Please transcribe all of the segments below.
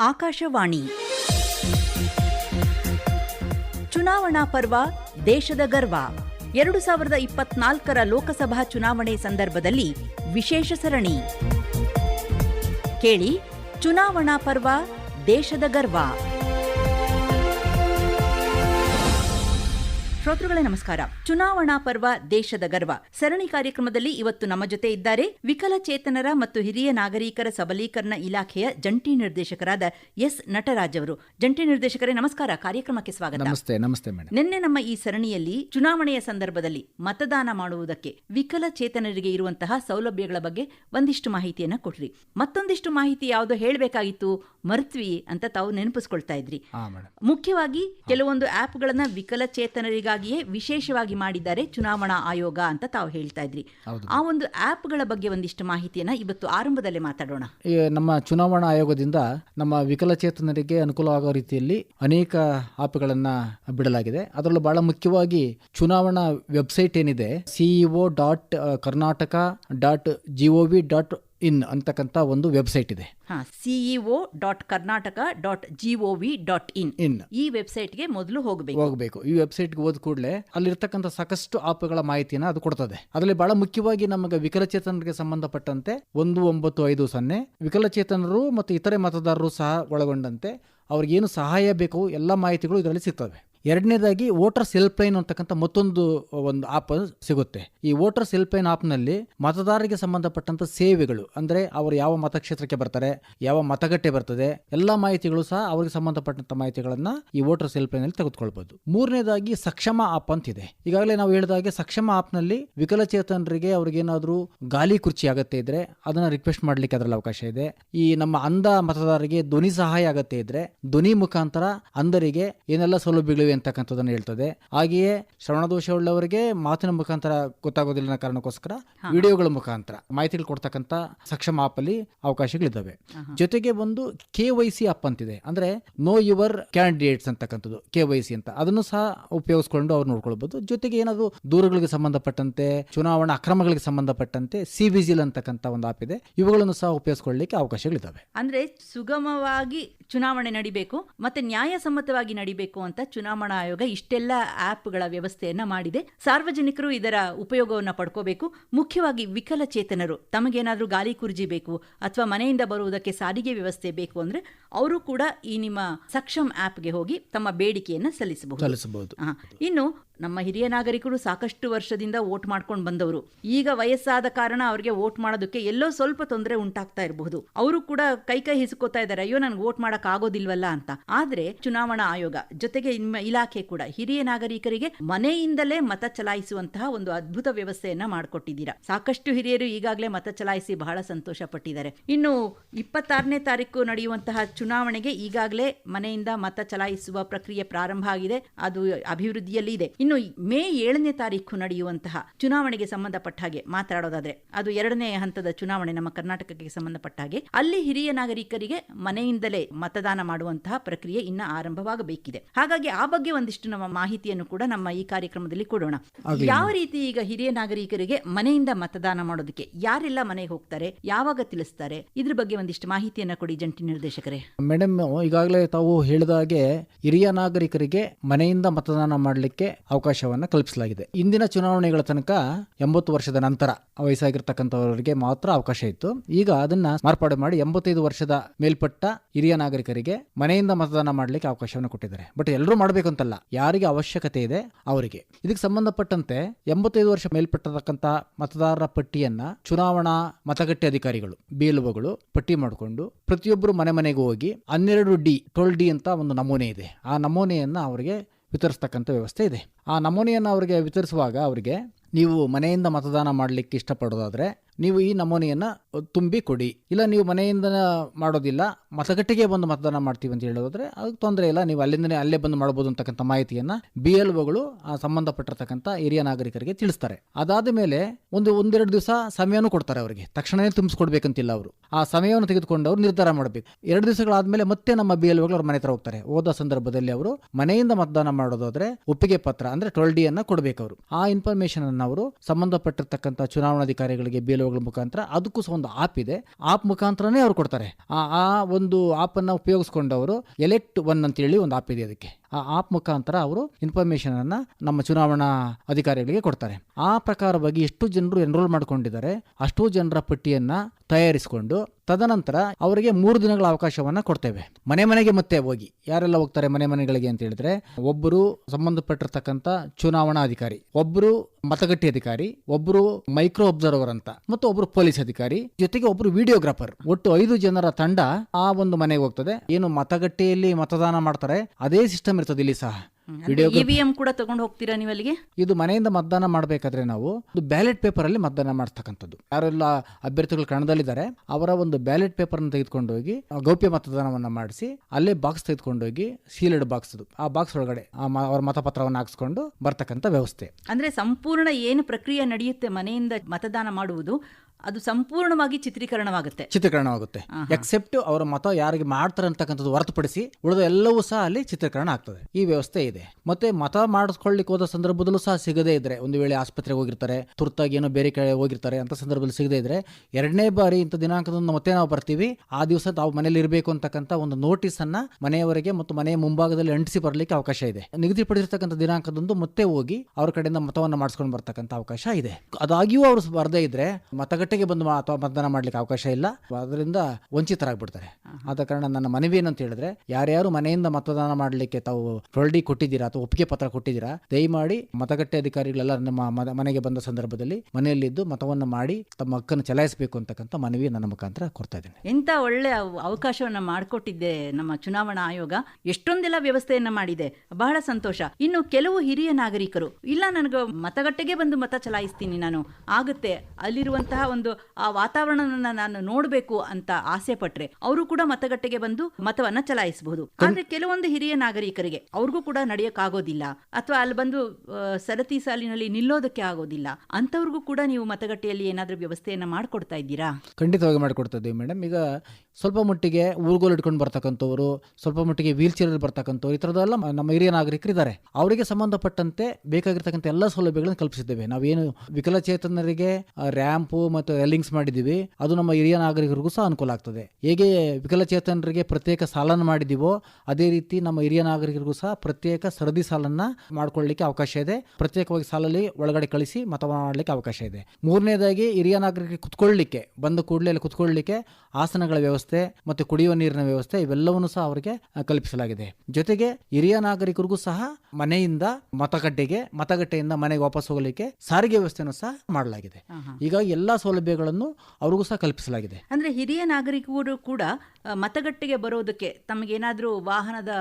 ಆಕಾಶವಾಣಿ. ಚುನಾವಣಾ ಪರ್ವ ದೇಶದ ಗರ್ವ. ಎರಡು ಸಾವಿರದ ಇಪ್ಪತ್ನಾಲ್ಕರ ಲೋಕಸಭಾ ಚುನಾವಣೆ ಸಂದರ್ಭದಲ್ಲಿ ವಿಶೇಷ ಸರಣಿ. ಕೇಳಿ, ಚುನಾವಣಾ ಪರ್ವ ದೇಶದ ಗರ್ವ. ಶ್ರೋತೃಗಳೇ ನಮಸ್ಕಾರ. ಚುನಾವಣಾ ಪರ್ವ ದೇಶದ ಗರ್ವ. ಸರಣಿ ಕಾರ್ಯಕ್ರಮದಲ್ಲಿ ಇವತ್ತು ನಮ್ಮ ಜೊತೆ ಇದ್ದಾರೆ ವಿಕಲಚೇತನರ ಮತ್ತು ಹಿರಿಯ ನಾಗರಿಕರ ಸಬಲೀಕರಣ ಇಲಾಖೆಯ ಜಂಟಿ ನಿರ್ದೇಶಕರಾದ ಎಸ್. ನಟರಾಜ್ ಅವರು. ಜಂಟಿ ನಿರ್ದೇಶಕರೇ ನಮಸ್ಕಾರ. ಕಾರ್ಯಕ್ರಮಕ್ಕೆ ಸ್ವಾಗತ. ನಮಸ್ತೆ ನಮಸ್ತೆ ಮೇಡಮ್ ನಿನ್ನೆ ನಮ್ಮ ಈ ಸರಣಿಯಲ್ಲಿ ಚುನಾವಣೆಯ ಸಂದರ್ಭದಲ್ಲಿ ಮತದಾನ ಮಾಡುವುದಕ್ಕೆ ವಿಕಲಚೇತನರಿಗೆ ಇರುವಂತಹ ಸೌಲಭ್ಯಗಳ ಬಗ್ಗೆ ಒಂದಿಷ್ಟು ಮಾಹಿತಿಯನ್ನ ಕೊಡ್ರಿ. ಮತ್ತೊಂದಿಷ್ಟು ಮಾಹಿತಿ ಯಾವುದು ಹೇಳಬೇಕಾಗಿತ್ತು ಮರ್ತ್ವಿ ಅಂತ ತಾವು ನೆನಪಿಸ್ಕೊಳ್ತಾ ಇದ್ರಿ. ಮುಖ್ಯವಾಗಿ ಕೆಲವೊಂದು ಆಪ್ಗಳನ್ನ ವಿಕಲಚೇತನರಿಗಾಗಿಯೇ ವಿಶೇಷವಾಗಿ ಮಾಡಿದ್ದಾರೆ ಚುನಾವಣಾ ಆಯೋಗ ಅಂತ ತಾವು ಹೇಳ್ತಾ ಇದ್ರಿ. ಆ ಒಂದು ಆಪ್ಗಳ ಬಗ್ಗೆ ಒಂದಿಷ್ಟು ಮಾಹಿತಿಯನ್ನ ಇವತ್ತು ಆರಂಭದಲ್ಲೇ ಮಾತಾಡೋಣ. ನಮ್ಮ ಚುನಾವಣಾ ಆಯೋಗದಿಂದ ನಮ್ಮ ವಿಕಲಚೇತನರಿಗೆ ಅನುಕೂಲ ಆಗೋ ರೀತಿಯಲ್ಲಿ ಅನೇಕ ಆಪ್ಗಳನ್ನ ಬಿಡಲಾಗಿದೆ. ಅದರಲ್ಲೂ ಬಹಳ ಮುಖ್ಯವಾಗಿ ಚುನಾವಣಾ ವೆಬ್ಸೈಟ್ ಏನಿದೆ CEO dot Karnataka dot GOV dot in ಅಂತಕ್ಕಂಥ ಒಂದು ವೆಬ್ಸೈಟ್ ಇದೆ. CEO dot Karnataka dot GOV dot in in. ಈ ವೆಬ್ಸೈಟ್ಗೆ ಮೊದಲು ಹೋಗಬೇಕು. ಹೋಗಬೇಕು. ಈ ವೆಬ್ಸೈಟ್ಗೆ ಹೋದ ಕೂಡಲೇ ಅಲ್ಲಿರ್ತಕ್ಕಂಥ ಸಾಕಷ್ಟು ಆಪ್ಗಳ ಮಾಹಿತಿಯನ್ನು ಅದು ಕೊಡ್ತದೆ. ಅದರಲ್ಲಿ ಬಹಳ ಮುಖ್ಯವಾಗಿ ನಮಗೆ ವಿಕಲಚೇತನರಿಗೆ ಸಂಬಂಧಪಟ್ಟಂತೆ ಒಂದು ಒಂಬತ್ತು ಐದು ಸೊನ್ನೆ ವಿಕಲಚೇತನರು ಮತ್ತು ಇತರೆ ಮತದಾರರು ಸಹ ಒಳಗೊಂಡಂತೆ ಅವ್ರಿಗೇನು ಸಹಾಯ ಬೇಕು ಎಲ್ಲ ಮಾಹಿತಿಗಳು ಇದರಲ್ಲಿ ಸಿಗ್ತವೆ. ಎರಡನೇದಾಗಿ ವೋಟರ್ಸ್ ಹೆಲ್ಪ್ ಲೈನ್ ಅಂತಕ್ಕಂಥ ಮತ್ತೊಂದು ಒಂದು ಆಪ್ ಸಿಗುತ್ತೆ. ಈ ವೋಟರ್ಸ್ ಹೆಲ್ಪ್ ಲೈನ್ ಆಪ್ನಲ್ಲಿ ಮತದಾರರಿಗೆ ಸಂಬಂಧಪಟ್ಟಂತ ಸೇವೆಗಳು, ಅಂದ್ರೆ ಅವರು ಯಾವ ಮತಕ್ಷೇತ್ರಕ್ಕೆ ಬರ್ತಾರೆ, ಯಾವ ಮತಗಟ್ಟೆ ಬರ್ತದೆ, ಎಲ್ಲ ಮಾಹಿತಿಗಳು ಸಹ ಅವರಿಗೆ ಸಂಬಂಧಪಟ್ಟಂತ ಮಾಹಿತಿಗಳನ್ನು ಈ ವೋಟರ್ಸ್ ಹೆಲ್ಪ್ ಲೈನ್ ಅಲ್ಲಿ ತೆಗೆದುಕೊಳ್ಬಹುದು ಮೂರನೇದಾಗಿ ಸಕ್ಷಮ ಆಪ್ ಅಂತಿದೆ. ಈಗಾಗಲೇ ನಾವು ಹೇಳಿದ ಹಾಗೆ ಸಕ್ಷಮ ಆಪ್ನಲ್ಲಿ ವಿಕಲಚೇತನರಿಗೆ ಅವ್ರಿಗೇನಾದ್ರೂ ಗಾಲಿ ಕುರ್ಚಿ ಅಗತ್ಯ ಇದ್ರೆ ಅದನ್ನ ರಿಕ್ವೆಸ್ಟ್ ಮಾಡಲಿಕ್ಕೆ ಅದರಲ್ಲಿ ಅವಕಾಶ ಇದೆ. ಈ ನಮ್ಮ ಅಂಧ ಮತದಾರರಿಗೆ ಧ್ವನಿ ಸಹಾಯ ಅಗತ್ಯ ಇದ್ರೆ ಧ್ವನಿ ಮುಖಾಂತರ ಅಂಧರಿಗೆ ಏನೆಲ್ಲ ಸೌಲಭ್ಯಗಳಿವೆ ಅಂತಕ್ಕಂಥದ್ದನ್ನು ಹೇಳ್ತದೆ. ಹಾಗೆಯೇ ಶ್ರವಣದೋಷ ಉಳ್ಳವರಿಗೆ ಮಾತಿನ ಮುಖಾಂತರ ಗೊತ್ತಾಗೋದಿಲ್ಲ ಕಾರಣಕ್ಕೋಸ್ಕರ ವಿಡಿಯೋಗಳ ಮುಖಾಂತರ ಮಾಹಿತಿಗಳು ಕೊಡ್ತಕ್ಕಂಥ ಸಕ್ಷಮ ಆಪಲ್ಲಿ ಅವಕಾಶಗಳಿದ್ದಾವೆ ಜೊತೆಗೆ ಒಂದು ಕೆ ವೈ ಸಿ ಆಪ್ ಅಂತಿದೆ. ಅಂದ್ರೆ ನೋ ಯುವರ್ ಕ್ಯಾಂಡಿಡೇಟ್ಸ್ ಅಂತಕ್ಕಂಥದ್ದು ಕೆ ವೈ ಸಿ ಅಂತ. ಅದನ್ನು ಸಹ ಉಪಯೋಗಿಸಿಕೊಂಡು ಅವ್ರು ನೋಡ್ಕೊಳ್ಬಹುದು ಜೊತೆಗೆ ಏನಾದ್ರು ದೂರುಗಳಿಗೆ ಸಂಬಂಧಪಟ್ಟಂತೆ ಚುನಾವಣಾ ಅಕ್ರಮಗಳಿಗೆ ಸಂಬಂಧಪಟ್ಟಂತೆ ಸಿ ವಿಜಿಲ್ ಅಂತಕ್ಕಂಥ ಒಂದು ಆಪ್ ಇದೆ. ಇವುಗಳನ್ನು ಸಹ ಉಪಯೋಗಿಸ್ಕೊಳ್ಳಿಕ್ಕೆ ಅವಕಾಶಗಳಿದ್ದಾವೆ ಅಂದ್ರೆ ಸುಗಮವಾಗಿ ಚುನಾವಣೆ ನಡಿಬೇಕು ಮತ್ತೆ ನ್ಯಾಯಸಮ್ಮತವಾಗಿ ನಡಿಬೇಕು ಅಂತ ಚುನಾವಣಾ ಆಯೋಗ ಇಷ್ಟೆಲ್ಲ ಆಪ್ಗಳ ವ್ಯವಸ್ಥೆಯನ್ನ ಮಾಡಿದೆ. ಸಾರ್ವಜನಿಕರು ಇದರ ಉಪಯೋಗವನ್ನ ಪಡ್ಕೋಬೇಕು. ಮುಖ್ಯವಾಗಿ ವಿಕಲಚೇತನರು. ತಮಗೇನಾದರೂ ಗಾಲಿ ಕುರ್ಜಿ ಬೇಕು ಅಥವಾ ಮನೆಯಿಂದ ಬರುವುದಕ್ಕೆ ಸಾರಿಗೆ ವ್ಯವಸ್ಥೆ ಬೇಕು ಅಂದ್ರೆ ಅವರು ಕೂಡ ಈ ನಿಮ್ಮ ಸಕ್ಷಮ್ ಆಪ್ಗೆ ಹೋಗಿ ತಮ್ಮ ಬೇಡಿಕೆಯನ್ನು ಸಲ್ಲಿಸಬಹುದು. ಸಲ್ಲಿಸಬಹುದು. ಇನ್ನು ನಮ್ಮ ಹಿರಿಯ ನಾಗರಿಕರು ಸಾಕಷ್ಟು ವರ್ಷದಿಂದ ವೋಟ್ ಮಾಡ್ಕೊಂಡು ಬಂದವರು. ಈಗ ವಯಸ್ಸಾದ ಕಾರಣ ಅವರಿಗೆ ವೋಟ್ ಮಾಡೋದಕ್ಕೆ ಎಲ್ಲೋ ಸ್ವಲ್ಪ ತೊಂದರೆ ಉಂಟಾಗ್ತಾ ಇರಬಹುದು. ಅವರು ಕೂಡ ಕೈ ಕೈ ಹಿಸುಕೋತಾ ಇದ್ದಾರೆ, ಅಯ್ಯೋ, ನನ್ಗೆ ವೋಟ್ ಮಾಡಕ್ ಆಗೋದಿಲ್ವಲ್ಲ ಅಂತ. ಆದ್ರೆ ಚುನಾವಣಾ ಆಯೋಗ, ಜೊತೆಗೆ ಇಲಾಖೆ ಕೂಡ ಹಿರಿಯ ನಾಗರಿಕರಿಗೆ ಮನೆಯಿಂದಲೇ ಮತ ಚಲಾಯಿಸುವಂತಹ ಒಂದು ಅದ್ಭುತ ವ್ಯವಸ್ಥೆಯನ್ನ ಮಾಡಿಕೊಟ್ಟಿದ್ದೀರಾ. ಸಾಕಷ್ಟು ಹಿರಿಯರು ಈಗಾಗಲೇ ಮತ ಚಲಾಯಿಸಿ ಬಹಳ ಸಂತೋಷ ಪಟ್ಟಿದ್ದಾರೆ ಇನ್ನು ಇಪ್ಪತ್ತಾರನೇ ತಾರೀಕು ನಡೆಯುವಂತಹ ಚುನಾವಣೆಗೆ ಈಗಾಗಲೇ ಮನೆಯಿಂದ ಮತ ಚಲಾಯಿಸುವ ಪ್ರಕ್ರಿಯೆ ಪ್ರಾರಂಭ ಆಗಿದೆ. ಅದು ಅಭಿವೃದ್ಧಿಯಲ್ಲಿ ಇದೆ ಇನ್ನು ಮೇ ಏಳನೇ ತಾರೀಕು ನಡೆಯುವಂತಹ ಚುನಾವಣೆಗೆ ಸಂಬಂಧಪಟ್ಟ ಹಾಗೆ ಮಾತಾಡೋದಾದ್ರೆ ಅದು ಎರಡನೇ ಹಂತದ ಚುನಾವಣೆ ನಮ್ಮ ಕರ್ನಾಟಕಕ್ಕೆ ಸಂಬಂಧಪಟ್ಟ ಹಾಗೆ. ಅಲ್ಲಿ ಹಿರಿಯ ನಾಗರಿಕರಿಗೆ ಮನೆಯಿಂದಲೇ ಮತದಾನ ಮಾಡುವಂತಹ ಪ್ರಕ್ರಿಯೆ ಇನ್ನ ಆರಂಭವಾಗಬೇಕಿದೆ. ಹಾಗಾಗಿ ಆ ಬಗ್ಗೆ ಒಂದಿಷ್ಟು ನಮ್ಮ ಮಾಹಿತಿಯನ್ನು ಕೂಡ ನಮ್ಮ ಈ ಕಾರ್ಯಕ್ರಮದಲ್ಲಿ ಕೊಡೋಣ. ಯಾವ ರೀತಿ ಈಗ ಹಿರಿಯ ನಾಗರಿಕರಿಗೆ ಮನೆಯಿಂದ ಮತದಾನ ಮಾಡೋದಕ್ಕೆ ಯಾರೆಲ್ಲ ಮನೆಗೆ ಹೋಗ್ತಾರೆ ಯಾವಾಗ ತಿಳಿಸ್ತಾರೆ? ಇದ್ರ ಬಗ್ಗೆ ಒಂದಿಷ್ಟು ಮಾಹಿತಿಯನ್ನ ಕೊಡಿ ಜಂಟಿ ನಿರ್ದೇಶಕರೇ. ಮೇಡಮ್ ಈಗಾಗಲೇ ತಾವು ಹೇಳಿದ ಹಾಗೆ ಹಿರಿಯ ನಾಗರಿಕರಿಗೆ ಮನೆಯಿಂದ ಮತದಾನ ಮಾಡಲಿಕ್ಕೆ ಅವಕಾಶವನ್ನ ಕಲ್ಪಿಸಲಾಗಿದೆ. ಇಂದಿನ ಚುನಾವಣೆಗಳ ತನಕ ಎಂಬತ್ತು ವರ್ಷದ ನಂತರ ವಯಸ್ಸಾಗಿರ್ತಕ್ಕಂಥವರಿಗೆ ಮಾತ್ರ ಅವಕಾಶ ಇತ್ತು. ಈಗ ಅದನ್ನ ಮಾರ್ಪಾಡು ಮಾಡಿ ಎಂಬತ್ತೈದು ವರ್ಷದ ಮೇಲ್ಪಟ್ಟ ಹಿರಿಯ ನಾಗರಿಕರಿಗೆ ಮನೆಯಿಂದ ಮತದಾನ ಮಾಡಲಿಕ್ಕೆ ಅವಕಾಶವನ್ನು ಕೊಟ್ಟಿದ್ದಾರೆ. ಬಟ್ ಎಲ್ಲರೂ ಮಾಡಬೇಕು ಅಂತಲ್ಲ ಯಾರಿಗೆ ಅವಶ್ಯಕತೆ ಇದೆ ಅವರಿಗೆ. ಇದಕ್ಕೆ ಸಂಬಂಧಪಟ್ಟಂತೆ ಎಂಬತ್ತೈದು ವರ್ಷ ಮೇಲ್ಪಟ್ಟತಕ್ಕಂಥ ಮತದಾರರ ಪಟ್ಟಿಯನ್ನ ಚುನಾವಣಾ ಮತಗಟ್ಟೆ ಅಧಿಕಾರಿಗಳು ಬಿಎಲ್ಒಗಳು ಪಟ್ಟಿ ಮಾಡಿಕೊಂಡು ಪ್ರತಿಯೊಬ್ಬರು ಮನೆ ಮನೆಗೆ ಹೋಗಿ ಹನ್ನೆರಡು ಡಿ, ಟ್ವೆಲ್ ಡಿ ಅಂತ ಒಂದು ನಮೂನೆ ಇದೆ. ಆ ನಮೂನೆಯನ್ನ ಅವರಿಗೆ ವಿತರಿಸ್ತಕ್ಕಂಥ ವ್ಯವಸ್ಥೆ ಇದೆ. ಆ ನಮೂನೆಯನ್ನು ಅವರಿಗೆ ವಿತರಿಸುವಾಗ ಅವರಿಗೆ ನೀವು ಮನೆಯಿಂದ ಮತದಾನ ಮಾಡಲಿಕ್ಕೆ ಇಷ್ಟಪಡೋದಾದ್ರೆ ನೀವು ಈ ನಮೂನೆಯನ್ನು ತುಂಬಿ ಕೊಡಿ. ಇಲ್ಲ ನೀವು ಮನೆಯಿಂದ ಮಾಡೋದಿಲ್ಲ, ಮತಗಟ್ಟೆಗೆ ಬಂದು ಮತದಾನ ಮಾಡ್ತೀವಿ ಅಂತ ಹೇಳೋದಾದ್ರೆ ಅದಕ್ಕೆ ತೊಂದರೆ ಇಲ್ಲ. ನೀವು ಅಲ್ಲಿಂದನೇ ಅಲ್ಲೇ ಬಂದು ಮಾಡ್ಬೋದು ಅಂತಕ್ಕಂಥ ಮಾಹಿತಿಯನ್ನು ಬಿ ಎಲ್ ಒಗಳು ಸಂಬಂಧಪಟ್ಟಿರ್ತಕ್ಕಂಥ ಹಿರಿಯ ನಾಗರಿಕರಿಗೆ ತಿಳಿಸ್ತಾರೆ. ಅದಾದ ಮೇಲೆ ಒಂದು ಒಂದೆರಡು ದಿವಸ ಸಮಯನೂ ಕೊಡ್ತಾರೆ ಅವರಿಗೆ. ತಕ್ಷಣವೇ ತುಂಬಿಸ್ಕೊಡ್ಬೇಕಂತಿಲ್ಲ ಅವರು. ಆ ಸಮಯವನ್ನು ತೆಗೆದುಕೊಂಡು ಅವರು ನಿರ್ಧಾರ ಮಾಡಬೇಕು. ಎರಡು ದಿವಸಗಳಾದ್ಮೇಲೆ ಮತ್ತೆ ನಮ್ಮ ಬಿ ಎಲ್ ಒಗಳು ಅವ್ರ ಮನೆ ಹತ್ರ ಹೋಗ್ತಾರೆ. ಹೋದ ಸಂದರ್ಭದಲ್ಲಿ ಅವರು ಮನೆಯಿಂದ ಮತದಾನ ಮಾಡೋದಾದ್ರೆ ಒಪ್ಪಿಗೆ ಪತ್ರ ಅಂದ್ರೆ ಟ್ವೆಲ್ ಡಿ ಅನ್ನ ಕೊಡಬೇಕು ಅವರು. ಆ ಇನ್ಫಾರ್ಮೇಶನ್ ಅನ್ನು ಅವರು ಸಂಬಂಧಪಟ್ಟಿರ್ತಕ್ಕಂಥ ಚುನಾವಣಾಧಿಕಾರಿಗಳಿಗೆ, ಬಿ ಎಲ್ ಸೇವೆಗಳ ಮುಖಾಂತರ ಅದಕ್ಕೂ ಸಹ ಒಂದು ಆಪ್ ಇದೆ. ಆಪ್ ಮುಖಾಂತರನೇ ಅವ್ರು ಕೊಡ್ತಾರೆ. ಆ ಆ ಒಂದು ಆಪನ್ನು ಉಪಯೋಗಿಸ್ಕೊಂಡವರು ಎಲೆಕ್ಟ್ ಒನ್ ಅಂತೇಳಿ ಒಂದು ಆಪ್ ಇದೆ ಅದಕ್ಕೆ. ಆ ಆಪ್ ಮುಖಾಂತರ ಅವರು ಇನ್ಫಾರ್ಮೇಶನ್ ಅನ್ನ ನಮ್ಮ ಚುನಾವಣಾ ಅಧಿಕಾರಿಗಳಿಗೆ ಕೊಡ್ತಾರೆ. ಆ ಪ್ರಕಾರವಾಗಿ ಎಷ್ಟು ಜನರು ಎನ್ರೋಲ್ ಮಾಡ್ಕೊಂಡಿದ್ದಾರೆ, ಅಷ್ಟು ಜನರ ಪಟ್ಟಿಯನ್ನ ತಯಾರಿಸಿಕೊಂಡು ತದನಂತರ ಅವರಿಗೆ ಮೂರು ದಿನಗಳ ಅವಕಾಶವನ್ನ ಕೊಡ್ತೇವೆ. ಮನೆ ಮನೆಗೆ ಮತ್ತೆ ಹೋಗಿ, ಯಾರೆಲ್ಲ ಹೋಗ್ತಾರೆ ಮನೆ ಮನೆಗಳಿಗೆ ಅಂತ ಹೇಳಿದ್ರೆ ಒಬ್ಬರು ಸಂಬಂಧಪಟ್ಟಿರ್ತಕ್ಕಂಥ ಚುನಾವಣಾ ಅಧಿಕಾರಿ ಒಬ್ಬರು ಮತಗಟ್ಟೆ ಅಧಿಕಾರಿ ಒಬ್ಬರು ಮೈಕ್ರೋ ಅಬ್ಸರ್ವರ್ ಅಂತ, ಮತ್ತು ಒಬ್ಬರು ಪೊಲೀಸ್ ಅಧಿಕಾರಿ, ಜೊತೆಗೆ ಒಬ್ಬರು ವಿಡಿಯೋಗ್ರಾಫರ್ ಒಟ್ಟು ಐದು ಜನರ ತಂಡ ಆ ಒಂದು ಮನೆಗೆ ಹೋಗ್ತದೆ. ಏನು ಮತಗಟ್ಟೆಯಲ್ಲಿ ಮತದಾನ ಮಾಡ್ತಾರೆ, ಅದೇ ಸಿಸ್ಟಮ್ ಇರ್ತದೆ ಇಲ್ಲಿ ಸಹ ವಿಡಿಯೋ ಇವಿಎಂ ಕೂಡ ತಗೊಂಡು ಹೋಗ್ತೀರಾ ನೀವು ಅಲ್ಲಿಗೆ? ಇದು ಮನೆಯಿಂದ ಮತದಾನ ಮಾಡಬೇಕಾದ್ರೆ ನಾವು ಒಂದು ಬ್ಯಾಲೆಟ್ ಪೇಪರ್ ಅಲ್ಲಿ ಮತದಾನ ಮಾಡ್ತಕ್ಕಂಥದ್ದು. ಯಾರೆಲ್ಲ ಅಭ್ಯರ್ಥಿಗಳು ಕಣದಲ್ಲಿದ್ದಾರೆ ಅವರ ಒಂದು ಬ್ಯಾಲೆಟ್ ಪೇಪರ್ ಅನ್ನು ತೆಗೆದುಕೊಂಡು ಹೋಗಿ ಆ ಗೌಪ್ಯ ಮತದಾನವನ್ನ ಮಾಡಿಸಿ ಅಲ್ಲೇ ಬಾಕ್ಸ್ ತೆಗೆದುಕೊಂಡು ಹೋಗಿ ಸೀಲ್ಡ್ ಬಾಕ್ಸ್ ಆ ಬಾಕ್ಸ್ ಒಳಗಡೆ ಅವರ ಮತಪತ್ರವನ್ನು ಹಾಕಿಸ್ಕೊಂಡು ಬರ್ತಕ್ಕಂಥ ವ್ಯವಸ್ಥೆ. ಅಂದ್ರೆ ಸಂಪೂರ್ಣ ಏನು ಪ್ರಕ್ರಿಯೆ ನಡೆಯುತ್ತೆ ಮನೆಯಿಂದ ಮತದಾನ ಮಾಡುವುದು? ಅದು ಸಂಪೂರ್ಣವಾಗಿ ಚಿತ್ರೀಕರಣವಾಗುತ್ತೆ. ಚಿತ್ರೀಕರಣವಾಗುತ್ತೆ. ಎಕ್ಸೆಪ್ಟ್ ಅವರ ಮತ ಯಾರಿಗೆ ಮಾಡ್ತಾರೆ ಅಂತಕ್ಕಂಥದ್ದು ಹೊರತುಪಡಿಸಿ ಉಳಿದ ಎಲ್ಲವೂ ಸಹ ಅಲ್ಲಿ ಚಿತ್ರೀಕರಣ ಆಗ್ತದೆ. ಈ ವ್ಯವಸ್ಥೆ ಇದೆ. ಮತ್ತೆ ಮತ ಮಾಡಿಸ್ಕೊಳ್ಳಿಕ್ಕೆ ಹೋದ ಸಂದರ್ಭದಲ್ಲೂ ಸಹ ಸಿಗದೇ ಇದ್ರೆ ಒಂದು ವೇಳೆ ಆಸ್ಪತ್ರೆಗೆ ಹೋಗಿರ್ತಾರೆ ತುರ್ತಾಗಿ ಏನೋ ಬೇರೆ ಕಡೆ ಹೋಗಿರ್ತಾರೆ ಅಂತ ಸಂದರ್ಭದಲ್ಲಿ ಸಿಗದೇ ಇದ್ರೆ ಎರಡನೇ ಬಾರಿ ಇಂಥ ದಿನಾಂಕದಂದು ಮತ್ತೆ ನಾವು ಬರ್ತೀವಿ. ಆ ದಿವಸ ತಾವು ಮನೇಲಿ ಇರಬೇಕು ಅಂತಕ್ಕಂಥ ಒಂದು ನೋಟಿಸ್ ಅನ್ನ ಮನೆಯವರಿಗೆ ಮತ್ತು ಮನೆಯ ಮುಂಭಾಗದಲ್ಲಿ ಅಂಟಿಸಿ ಬರಲಿಕ್ಕೆ ಅವಕಾಶ ಇದೆ. ನಿಗದಿಪಡಿಸಿರ್ತಕ್ಕಂಥ ದಿನಾಂಕದಂದು ಮತ್ತೆ ಹೋಗಿ ಅವ್ರ ಕಡೆಯಿಂದ ಮತವನ್ನು ಮಾಡಿಸ್ಕೊಂಡು ಬರ್ತಕ್ಕಂಥ ಅವಕಾಶ ಇದೆ. ಅದಾಗಿಯೂ ಅವರು ಬರದೇ ಇದ್ರೆ ಮತಗಟ್ಟೆಗೆ ಬಂದು ಅಥವಾ ಮತದಾನ ಮಾಡ್ಲಿಕ್ಕೆ ಅವಕಾಶ ಇಲ್ಲ. ಅದರಿಂದ ವಂಚಿತರಾಗ್ಬಿಡ್ತಾರೆ. ಆದ ಕಾರಣ ನನ್ನ ಮನವಿ ಏನಂತ ಹೇಳಿದ್ರೆ ಯಾರ್ಯಾರು ಮನೆಯಿಂದ ಮತದಾನ ಮಾಡಲಿಕ್ಕೆ ತಾವು ಹೊರಡಿ ಕೊಟ್ಟಿದ್ದೀರಾ ಅಥವಾ ಒಪ್ಪಿಗೆ ಪತ್ರ ಕೊಟ್ಟಿದ್ದೀರಾ ದಯಮಾಡಿ ಮತಗಟ್ಟೆ ಅಧಿಕಾರಿಗಳೆಲ್ಲ ನಮ್ಮ ಮನೆಗೆ ಬಂದ ಸಂದರ್ಭದಲ್ಲಿ ಮನೆಯಲ್ಲಿದ್ದು ಮತವನ್ನು ಮಾಡಿ ತಮ್ಮ ಹಕ್ಕನ್ನು ಚಲಾಯಿಸಬೇಕು ಅಂತಕ್ಕಂಥ ಮನವಿ ನನ್ನ ಮುಖಾಂತರ ಕೊಡ್ತಾ ಇದ್ದೇನೆ. ಇಂಥ ಒಳ್ಳೆ ಅವಕಾಶವನ್ನ ಮಾಡಿಕೊಟ್ಟಿದ್ದೆ ನಮ್ಮ ಚುನಾವಣಾ ಆಯೋಗ. ಎಷ್ಟೊಂದೆಲ್ಲ ವ್ಯವಸ್ಥೆಯನ್ನ ಮಾಡಿದೆ. ಬಹಳ ಸಂತೋಷ. ಇನ್ನು ಕೆಲವು ಹಿರಿಯ ನಾಗರಿಕರು ಇಲ್ಲ ನನಗೆ ಮತಗಟ್ಟೆಗೆ ಬಂದು ಮತ ಚಲಾಯಿಸ್ತೀನಿ ನಾನು. ಆಗುತ್ತೆ. ಅಲ್ಲಿರುವಂತಹ ಒಂದು ಆ ವಾತಾವರಣವನ್ನ ನಾನು ನೋಡಬೇಕು ಅಂತ ಆಸೆ ಪಟ್ರೆ ಅವರು ಕೂಡ ಮತಗಟ್ಟೆಗೆ ಬಂದು ಮತವನ್ನ ಚಲಾಯಿಸಬಹುದು. ಆದ್ರೆ ಕೆಲವೊಂದು ಹಿರಿಯ ನಾಗರಿಕರಿಗೆ ಅವ್ರಿಗೂ ಕೂಡ ನಡೆಯಕ್ಕಾಗೋದಿಲ್ಲ. ಅಥವಾ ಅಲ್ಲಿ ಬಂದು ಸರತಿ ಸಾಲಿನಲ್ಲಿ ನಿಲ್ಲೋದಕ್ಕೆ ಆಗೋದಿಲ್ಲ. ಅಂತವ್ರಿಗೂ ಕೂಡ ನೀವು ಮತಗಟ್ಟೆಯಲ್ಲಿ ಏನಾದ್ರೂ ವ್ಯವಸ್ಥೆಯನ್ನ ಮಾಡ್ಕೊಡ್ತಾ ಇದ್ದೀರಾ? ಖಂಡಿತವಾಗಿ ಮಾಡ್ಕೊಡ್ತಾ ಇದ್ದೀವಿ ಮೇಡಮ್. ಈಗ ಸ್ವಲ್ಪ ಮಟ್ಟಿಗೆ ಊರ್ಗೋಲ್ ಇಟ್ಕೊಂಡು ಬರ್ತಕ್ಕಂಥವ್ರು ಸ್ವಲ್ಪ ಮಟ್ಟಿಗೆ ವೀಲ್ ಅಲ್ಲಿ ಬರ್ತಕ್ಕಂಥವ್ರು ಈ ಥರದ್ದೆಲ್ಲ ನಮ್ಮ ಹಿರಿಯ ನಾಗರಿಕರು ಇದ್ದಾರೆ ಅವರಿಗೆ ಸಂಬಂಧಪಟ್ಟಂತೆ ಬೇಕಾಗಿರ್ತಕ್ಕಂಥ ಎಲ್ಲ ಸೌಲಭ್ಯಗಳನ್ನು ಕಲ್ಪಿಸಿದ್ದೇವೆ. ನಾವೇನು ವಿಕಲಚೇತನರಿಗೆ ರ್ಯಾಂಪು ಮತ್ತು ರೆಲ್ಲಿಂಗ್ಸ್ ಮಾಡಿದ್ದೀವಿ. ಅದು ನಮ್ಮ ಹಿರಿಯ ನಾಗರಿಕರಿಗೂ ಸಹ ಅನುಕೂಲ ಆಗ್ತದೆ. ಹೇಗೆ ವಿಕಲಚೇತನರಿಗೆ ಪ್ರತ್ಯೇಕ ಸಾಲನ್ನು ಮಾಡಿದ್ದೀವೋ ಅದೇ ರೀತಿ ನಮ್ಮ ಹಿರಿಯ ನಾಗರಿಕರಿಗೂ ಸಹ ಪ್ರತ್ಯೇಕ ಸರದಿ ಸಾಲನ್ನ ಮಾಡ್ಕೊಳ್ಳಿಕ್ಕೆ ಅವಕಾಶ ಇದೆ. ಪ್ರತ್ಯೇಕವಾಗಿ ಸಾಲಲ್ಲಿ ಒಳಗಡೆ ಕಳಿಸಿ ಮತದಾನ ಮಾಡಲಿಕ್ಕೆ ಅವಕಾಶ ಇದೆ. ಮೂರನೇದಾಗಿ ಹಿರಿಯ ನಾಗರಿಕರಿಗೆ ಕುತ್ಕೊಳ್ಳಿಕ್ಕೆ ಬಂದ ಕೂಡಲೇ ಅಲ್ಲಿ ಕುತ್ಕೊಳ್ಳಿಕ್ಕೆ ಆಸನಗಳ ವ್ಯವಸ್ಥೆ ಮತ್ತು ಕುಡಿಯುವ ನೀರಿನ ವ್ಯವಸ್ಥೆ ಇವೆಲ್ಲವನ್ನು ಸಹ ಅವರಿಗೆ ಕಲ್ಪಿಸಲಾಗಿದೆ. ಜೊತೆಗೆ ಹಿರಿಯ ನಾಗರಿಕರಿಗೂ ಸಹ ಮನೆಯಿಂದ ಮತಗಟ್ಟೆಗೆ ಮತಗಟ್ಟೆಯಿಂದ ಮನೆಗೆ ವಾಪಸ್ ಹೋಗಲಿಕ್ಕೆ ಸಾರಿಗೆ ವ್ಯವಸ್ಥೆಯನ್ನು ಸಹ ಮಾಡಲಾಗಿದೆ. ಈಗ ಎಲ್ಲಾ ಸೌಲಭ್ಯಗಳನ್ನು ಅವ್ರಿಗೂ ಸಹ ಕಲ್ಪಿಸಲಾಗಿದೆ. ಅಂದ್ರೆ ಹಿರಿಯ ನಾಗರಿಕರು ಕೂಡ ಮತಗಟ್ಟೆಗೆ ಬರೋದಕ್ಕೆ ತಮಗೇನಾದರೂ ವಾಹನದ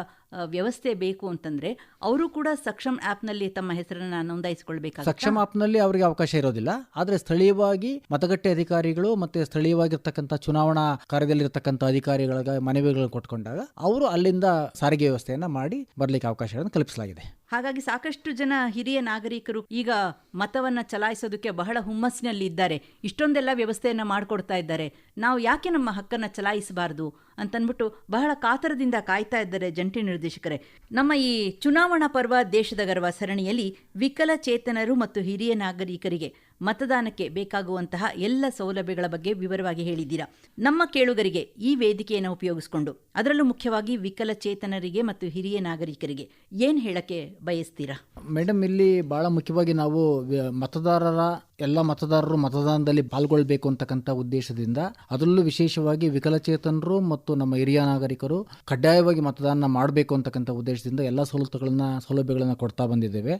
ವ್ಯವಸ್ಥೆ ಬೇಕು ಅಂತಂದ್ರೆ ಅವರು ಕೂಡ ಸಕ್ಷಮ್ ಆ್ಯಪ್ನಲ್ಲಿ ತಮ್ಮ ಹೆಸರನ್ನು ನೋಂದಾಯಿಸಿಕೊಳ್ಬೇಕಾಗುತ್ತೆ? ಸಕ್ಷಮ ಆ್ಯಪ್ನಲ್ಲಿ ಅವರಿಗೆ ಅವಕಾಶ ಇರೋದಿಲ್ಲ. ಆದರೆ ಸ್ಥಳೀಯವಾಗಿ ಮತಗಟ್ಟೆ ಅಧಿಕಾರಿಗಳು ಮತ್ತು ಸ್ಥಳೀಯವಾಗಿರ್ತಕ್ಕಂಥ ಚುನಾವಣಾ ಕಾರ್ಯದಲ್ಲಿರ್ತಕ್ಕಂಥ ಅಧಿಕಾರಿಗಳ ಮನವಿಗಳನ್ನು ಕೊಟ್ಕೊಂಡಾಗ ಅವರು ಅಲ್ಲಿಂದ ಸಾರಿಗೆ ವ್ಯವಸ್ಥೆಯನ್ನು ಮಾಡಿ ಬರಲಿಕ್ಕೆ ಅವಕಾಶಗಳನ್ನು ಕಲ್ಪಿಸಲಾಗಿದೆ. ಹಾಗಾಗಿ ಸಾಕಷ್ಟು ಜನ ಹಿರಿಯ ನಾಗರಿಕರು ಈಗ ಮತವನ್ನ ಚಲಾಯಿಸೋದಕ್ಕೆ ಬಹಳ ಹುಮ್ಮಸ್ಸಿನಲ್ಲಿ ಇದ್ದಾರೆ ಇಷ್ಟೊಂದೆಲ್ಲ ವ್ಯವಸ್ಥೆಯನ್ನು ಮಾಡಿಕೊಡ್ತಾ ಇದ್ದಾರೆ. ನಾವು ಯಾಕೆ ನಮ್ಮ ಹಕ್ಕನ್ನು ಚಲಾಯಿಸಬಾರದು? ಅಂತನ್ಬಿಟ್ಟು ಬಹಳ ಕಾತರದಿಂದ ಕಾಯ್ತಾ ಇದ್ದಾರೆ ಜಂಟಿ ನಿರ್ದೇಶಕರೇ. ನಮ್ಮ ಈ ಚುನಾವಣಾ ಪರ್ವ ದೇಶದ ಗರ್ವ ಸರಣಿಯಲ್ಲಿ ವಿಕಲಚೇತನರು ಮತ್ತು ಹಿರಿಯ ನಾಗರಿಕರಿಗೆ ಮತದಾನಕ್ಕೆ ಬೇಕಾಗುವಂತಹ ಎಲ್ಲ ಸೌಲಭ್ಯಗಳ ಬಗ್ಗೆ ವಿವರವಾಗಿ ಹೇಳಿದ್ದೀರಾ. ನಮ್ಮ ಕೇಳುಗರಿಗೆ ಈ ವೇದಿಕೆಯನ್ನು ಉಪಯೋಗಿಸಿಕೊಂಡು ಅದರಲ್ಲೂ ಮುಖ್ಯವಾಗಿ ವಿಕಲಚೇತನರಿಗೆ ಮತ್ತು ಹಿರಿಯ ನಾಗರಿಕರಿಗೆ ಏನು ಹೇಳಕ್ಕೆ ಬಯಸ್ತೀರಾ? ಮೇಡಮ್, ಇಲ್ಲಿ ಬಹಳ ಮುಖ್ಯವಾಗಿ ನಾವು ಮತದಾರರ, ಎಲ್ಲ ಮತದಾರರು ಮತದಾನದಲ್ಲಿ ಪಾಲ್ಗೊಳ್ಬೇಕು ಅಂತಕ್ಕಂಥ ಉದ್ದೇಶದಿಂದ ಅದರಲ್ಲೂ ವಿಶೇಷವಾಗಿ ವಿಕಲಚೇತನರು ಮತ್ತು ನಮ್ಮ ಹಿರಿಯ ನಾಗರಿಕರು ಕಡ್ಡಾಯವಾಗಿ ಮತದಾನ ಮಾಡಬೇಕು ಅಂತಕ್ಕಂಥ ಉದ್ದೇಶದಿಂದ ಎಲ್ಲ ಸವಲತ್ತುಗಳನ್ನು ಸೌಲಭ್ಯಗಳನ್ನು ಕೊಡ್ತಾ ಬಂದಿದ್ದೇವೆ.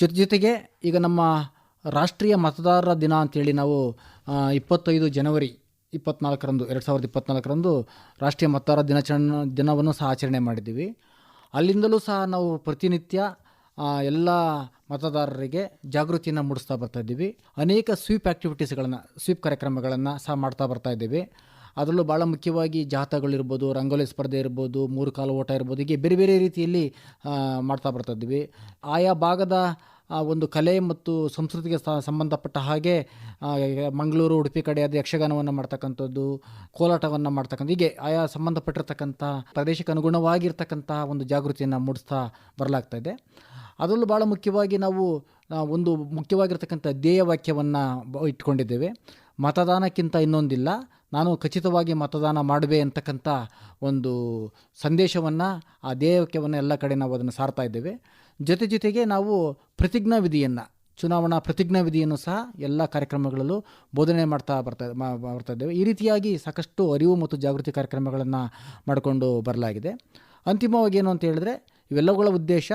ಜೊತೆ ಜೊತೆಗೆ ಈಗ ನಮ್ಮ ರಾಷ್ಟ್ರೀಯ ಮತದಾರರ ದಿನ ಅಂತೇಳಿ ನಾವು ಇಪ್ಪತ್ತೈದು ಜನವರಿ ಇಪ್ಪತ್ನಾಲ್ಕರಂದು, ಎರಡು ಸಾವಿರದ ಇಪ್ಪತ್ನಾಲ್ಕರಂದು ರಾಷ್ಟ್ರೀಯ ಮತದಾರ ದಿನಾಚರಣೆ, ದಿನವನ್ನು ಸಹ ಆಚರಣೆ ಮಾಡಿದ್ದೀವಿ. ಅಲ್ಲಿಂದಲೂ ಸಹ ನಾವು ಪ್ರತಿನಿತ್ಯ ಎಲ್ಲ ಮತದಾರರಿಗೆ ಜಾಗೃತಿಯನ್ನು ಮೂಡಿಸ್ತಾ ಬರ್ತಾ ಇದ್ದೀವಿ. ಅನೇಕ ಸ್ವೀಪ್ ಆ್ಯಕ್ಟಿವಿಟೀಸ್ಗಳನ್ನು ಸ್ವೀಪ್ ಕಾರ್ಯಕ್ರಮಗಳನ್ನು ಸಹ ಮಾಡ್ತಾ ಬರ್ತಾ ಇದ್ದೀವಿ. ಅದರಲ್ಲೂ ಭಾಳ ಮುಖ್ಯವಾಗಿ ಜಾಥಾಗಳಿರ್ಬೋದು, ರಂಗೋಲಿ ಸ್ಪರ್ಧೆ ಇರ್ಬೋದು, ಮೂರು ಕಾಲು ಓಟ ಇರ್ಬೋದು, ಹೀಗೆ ಬೇರೆ ಬೇರೆ ರೀತಿಯಲ್ಲಿ ಮಾಡ್ತಾ ಬರ್ತಾ ಇದ್ದೀವಿ. ಆಯಾ ಭಾಗದ ಒಂದು ಕಲೆ ಮತ್ತು ಸಂಸ್ಕೃತಿಗೆ ಸಂಬಂಧಪಟ್ಟ ಹಾಗೆ ಮಂಗಳೂರು, ಉಡುಪಿ ಕಡೆ ಅದು ಯಕ್ಷಗಾನವನ್ನು ಮಾಡ್ತಕ್ಕಂಥದ್ದು, ಕೋಲಾಟವನ್ನು ಮಾಡ್ತಕ್ಕಂಥ, ಹೀಗೆ ಆಯಾ ಸಂಬಂಧಪಟ್ಟಿರ್ತಕ್ಕಂಥ ಪ್ರದೇಶಕ್ಕೆ ಅನುಗುಣವಾಗಿರ್ತಕ್ಕಂಥ ಒಂದು ಜಾಗೃತಿಯನ್ನು ಮೂಡಿಸ್ತಾ ಬರಲಾಗ್ತಾ ಇದೆ. ಅದರಲ್ಲೂ ಭಾಳ ಮುಖ್ಯವಾಗಿ ನಾವು ಒಂದು ಮುಖ್ಯವಾಗಿರ್ತಕ್ಕಂಥ ಧ್ಯೇಯ ವಾಕ್ಯವನ್ನು ಇಟ್ಕೊಂಡಿದ್ದೇವೆ. ಮತದಾನಕ್ಕಿಂತ ಇನ್ನೊಂದಿಲ್ಲ. ನಾನು ಖಚಿತವಾಗಿ ಮತದಾನ ಮಾಡುವೆ ಅಂತಕ್ಕಂಥ ಒಂದು ಸಂದೇಶವನ್ನು ಆ ಧ್ಯೇಯವನ್ನು ಎಲ್ಲ ಕಡೆ ನಾವು ಅದನ್ನು ಸಾರ್ತಾ ಇದ್ದೇವೆ. ಜೊತೆ ಜೊತೆಗೆ ನಾವು ಪ್ರತಿಜ್ಞಾ ವಿಧಿಯನ್ನು, ಚುನಾವಣಾ ಪ್ರತಿಜ್ಞಾ ವಿಧಿಯನ್ನು ಸಹ ಎಲ್ಲ ಕಾರ್ಯಕ್ರಮಗಳಲ್ಲೂ ಬೋಧನೆ ಮಾಡ್ತಾ ಬರ್ತಾ ಬರ್ತಾ ಇದ್ದೇವೆ. ಈ ರೀತಿಯಾಗಿ ಸಾಕಷ್ಟು ಅರಿವು ಮತ್ತು ಜಾಗೃತಿ ಕಾರ್ಯಕ್ರಮಗಳನ್ನು ಮಾಡಿಕೊಂಡು ಬರಲಾಗಿದೆ. ಅಂತಿಮವಾಗಿ ಏನು ಅಂತ ಹೇಳಿದ್ರೆ, ಇವೆಲ್ಲವುಗಳ ಉದ್ದೇಶ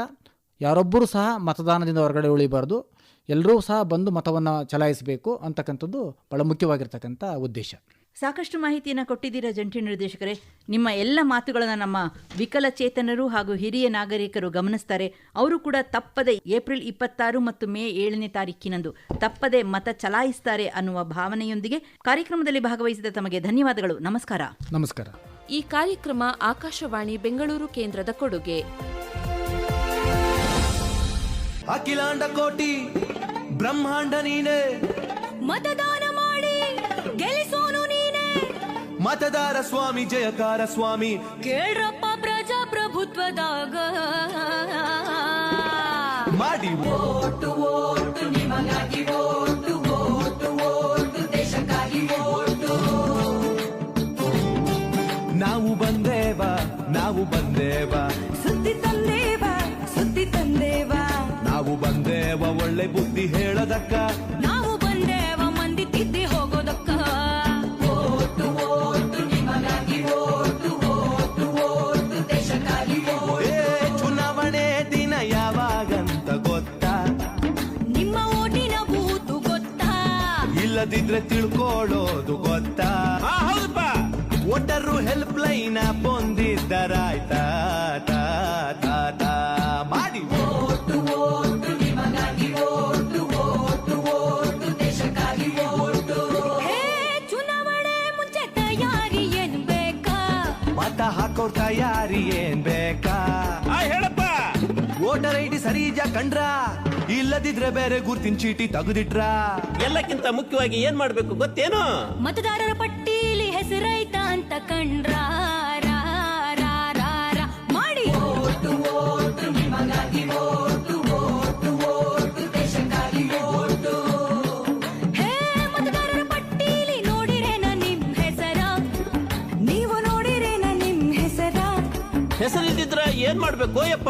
ಯಾರೊಬ್ಬರೂ ಸಹ ಮತದಾನದಿಂದ ಹೊರಗಡೆ ಉಳಿಬಾರ್ದು, ಎಲ್ಲರೂ ಸಹ ಬಂದು ಮತವನ್ನು ಚಲಾಯಿಸಬೇಕು ಅಂತಕ್ಕಂಥದ್ದು ಭಾಳ ಮುಖ್ಯವಾಗಿರ್ತಕ್ಕಂಥ ಉದ್ದೇಶ. ಸಾಕಷ್ಟು ಮಾಹಿತಿಯನ್ನು ಕೊಟ್ಟಿದ್ದೀರಾ ಜಂಟಿ ನಿರ್ದೇಶಕರೇ? ನಿಮ್ಮ ಎಲ್ಲ ಮಾತುಗಳನ್ನು ನಮ್ಮ ವಿಕಲಚೇತನರು ಹಾಗೂ ಹಿರಿಯ ನಾಗರಿಕರು ಗಮನಿಸ್ತಾರೆ. ಅವರು ಕೂಡ ತಪ್ಪದೆ ಏಪ್ರಿಲ್ ಇಪ್ಪತ್ತಾರು ಮತ್ತು ಮೇ ಏಳನೇ ತಾರೀಕಿನಂದು ತಪ್ಪದೆ ಮತ ಚಲಾಯಿಸ್ತಾರೆ ಅನ್ನುವ ಭಾವನೆಯೊಂದಿಗೆ ಕಾರ್ಯಕ್ರಮದಲ್ಲಿ ಭಾಗವಹಿಸಿದ ತಮಗೆ ಧನ್ಯವಾದಗಳು. ನಮಸ್ಕಾರ. ನಮಸ್ಕಾರ. ಈ ಕಾರ್ಯಕ್ರಮ ಆಕಾಶವಾಣಿ ಬೆಂಗಳೂರು ಕೇಂದ್ರದ ಕೊಡುಗೆ. ಅಖಿಲಾಂಡ ಕೋಟಿ ಬ್ರಹ್ಮಾಂಡ ನೀನೆ. ಮತದಾನ ಮಾಡಿ ನೀನೆ ಮತದಾರ ಸ್ವಾಮಿ ಜಯಕಾರ ಸ್ವಾಮಿ. ಕೇಳ್ರಪ್ಪ ಪ್ರಜಾಪ್ರಭುತ್ವದಾಗ. ಮಾಡಿ. ನಾವು ಬಂದೇವ ನಾವು ಬಂದೇವ. ಸುದ್ದಿ ತಂದೇವ ಸುದ್ದಿ ತಂದೇವ. ನಾವು ಬಂದೇವ ಒಳ್ಳೆ ಬುದ್ಧಿ ಹೇಳದಕ್ಕ. ನಾವು ಬಂದೇವ ಮಂದಿ ತಿದ್ದಿ ಹೋಗೋದಕ್ಕ ಇಲ್ಲದಿದ್ರೆ ತಿಳ್ಕೊಳ್ಳೋದು ಗೊತ್ತಾ? ಹೌದಪ್ಪ. ಒಟ್ಟರು ಹೆಲ್ಪ್ ಲೈನ್ ಬಂದಿದ್ದರಾಯ್ತಾ. ಮಾಡಿ. ಹಾಕೋರ್ ಚುನಾವಣೆ ಮುಂಚೆ ತಯಾರಿ ಏನ್ ಬೇಕಾ? ಮತ ಹಾಕೋ ತಯಾರಿ ಏನ್ ಬೇಕಾ? ಆ ಹೇಳಪ್ಪ. ವೋಟರ್ ಐ ಡಿ ಸರಿ ಇದ್ಯಾ ಕಂಡ್ರ? ಇಲ್ಲದಿದ್ರೆ ಬೇರೆ ಗುರ್ತಿನ ಚೀಟಿ ತೆಗೆದಿಟ್ರ? ಎಲ್ಲಕ್ಕಿಂತ ಮುಖ್ಯವಾಗಿ ಏನ್ ಮಾಡ್ಬೇಕು ಗೊತ್ತೇನು? ಮತದಾರರ ಪಟ್ಟೀಲಿ ಹೆಸರೈತ ಅಂತ ಕಂಡ್ರ? ರಾ, ರಾ, ರಾ, ರಾ. ಮಾಡಿ. ಹೇ ಮತದಾರರ ಪಟ್ಟೀಲಿ ನೋಡಿರೇನ ನಿಮ್ ಹೆಸರ? ನೀವು ನೋಡಿರೇನ ನಿಮ್ ಹೆಸರ? ಹೆಸರಿದ್ದಿದ್ರ ಏನ್ ಮಾಡ್ಬೇಕು ಯಪ್ಪ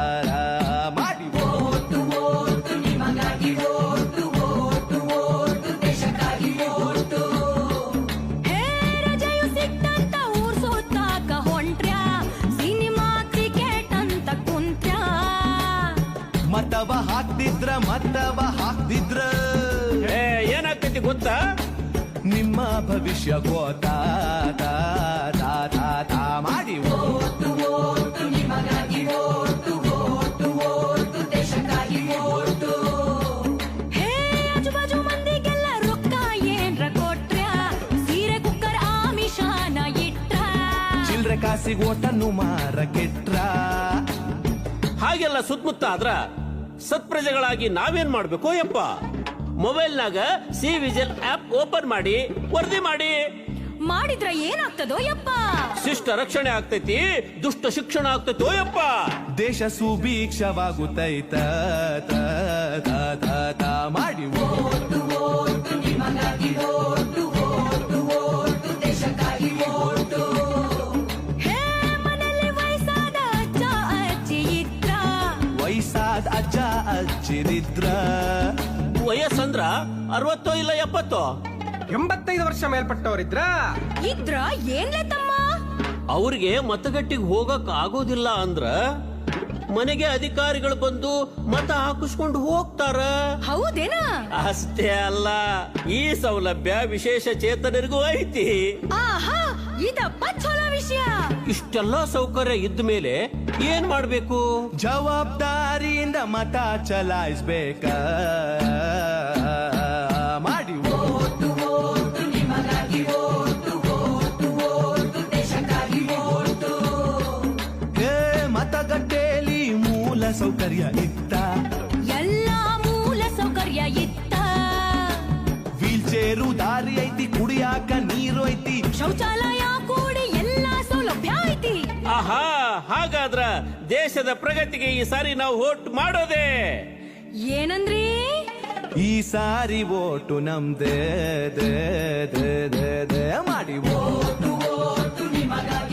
ಭವಿಷ್ಯ ಗೋತಾ ತಾ, ತಾ, ತಾ, ದೇಶಕ್ಕಾಗಿ ಮಾಡಿ ಹೇ ಆಜುಬಾಜು ಮಂದಿಗೆಲ್ಲ ರೊಕ್ಕ ಏನ್ರ ಕೊಟ್ರ್ಯಾ ಸೀರೆ ಕುಕ್ಕರ್ ಆಮಿಷಾನ ಇಟ್ರ? ಚಿಲ್ರೆ ಕಾಸಿಗೆ ಓಟನ್ನು ಮಾರ ಕೆಟ್ರ? ಹಾಗೆಲ್ಲ ಸುತ್ತಮುತ್ತ ಆದ್ರ ಸತ್ಪ್ರಜೆಗಳಾಗಿ ನಾವೇನ್ ಮಾಡ್ಬೇಕು ಯಪ್ಪ? ಮೊಬೈಲ್ನಾಗ ಸಿ ವಿಜಿಲ್ ಆಪ್ ಓಪನ್ ಮಾಡಿ ವರದಿ ಮಾಡಿ. ಮಾಡಿದ್ರ ಏನಾಗ್ತದೋ ಯಪ್ಪ. ಶಿಷ್ಟ ರಕ್ಷಣೆ ಆಗ್ತೈತಿ ದುಷ್ಟ ಶಿಕ್ಷಣ ಆಗ್ತೈತೋ ಯಪ್ಪ. ದೇಶ ಸುಭೀಕ್ಷವಾಗುತ್ತೈತ ತ, ತ, ತ, ತ. ಮಾಡಿ ಹೇ ಅರವತ್ತೋ ಇಲ್ಲ ಎಪ್ಪತ್ತೋ? ಎಂಬತ್ತೈದು ವರ್ಷ ಮೇಲ್ಪಟ್ಟವರಿದ್ರ? ಇದ್ರ ಏನ್ಲೆ ತಮ್ಮ? ಅವ್ರಿಗೆ ಮತಗಟ್ಟಿಗೆ ಹೋಗಕ್ ಆಗೋದಿಲ್ಲ ಅಂದ್ರ ಮನೆಗೆ ಅಧಿಕಾರಿಗಳು ಬಂದು ಮತ ಹಾಕಿಸ್ಕೊಂಡು ಹೋಗ್ತಾರ. ಹೌದೇನಾ? ಅಷ್ಟೇ ಅಲ್ಲ ಈ ಸೌಲಭ್ಯ ವಿಶೇಷ ಚೇತನರಿಗೂ ಐತಿ. ಆಹಾ ಇದಪ್ಪ ಚಲೋ ವಿಷಯ. ಇಷ್ಟೆಲ್ಲ ಸೌಕರ್ಯ ಇದ್ದ ಮೇಲೆ ಏನ್ ಮಾಡ್ಬೇಕು? ಜವಾಬ್ದಾರಿಯಿಂದ ಮತ ಚಲಾಯಿಸ್ಬೇಕ. ಸೌಕರ್ಯ ಇತ್ತ. ಎಲ್ಲ ಮೂಲ ಸೌಕರ್ಯ ಇತ್ತ. ವೀಲ್ ಚೇರು ದಾರಿ ಐತಿ ಕುಡಿಯಾಕ ನೀರು ಐತಿ. ಶೌಚಾಲಯ ಕೂಡಿ ಎಲ್ಲ ಸೌಲಭ್ಯ ಐತಿ. ಆಹಾ ಹಾಗಾದ್ರ ದೇಶದ ಪ್ರಗತಿಗೆ ಈ ಸಾರಿ ನಾವು ವೋಟ್ ಮಾಡೋದೆ? ಏನಂದ್ರಿ? ಈ ಸಾರಿ ಓಟು ನಮ್ದೇ ದೇ ದೇ ಮಾಡಿ. ಓಟು ಓಟು ನಿಮಗಾಗಿ.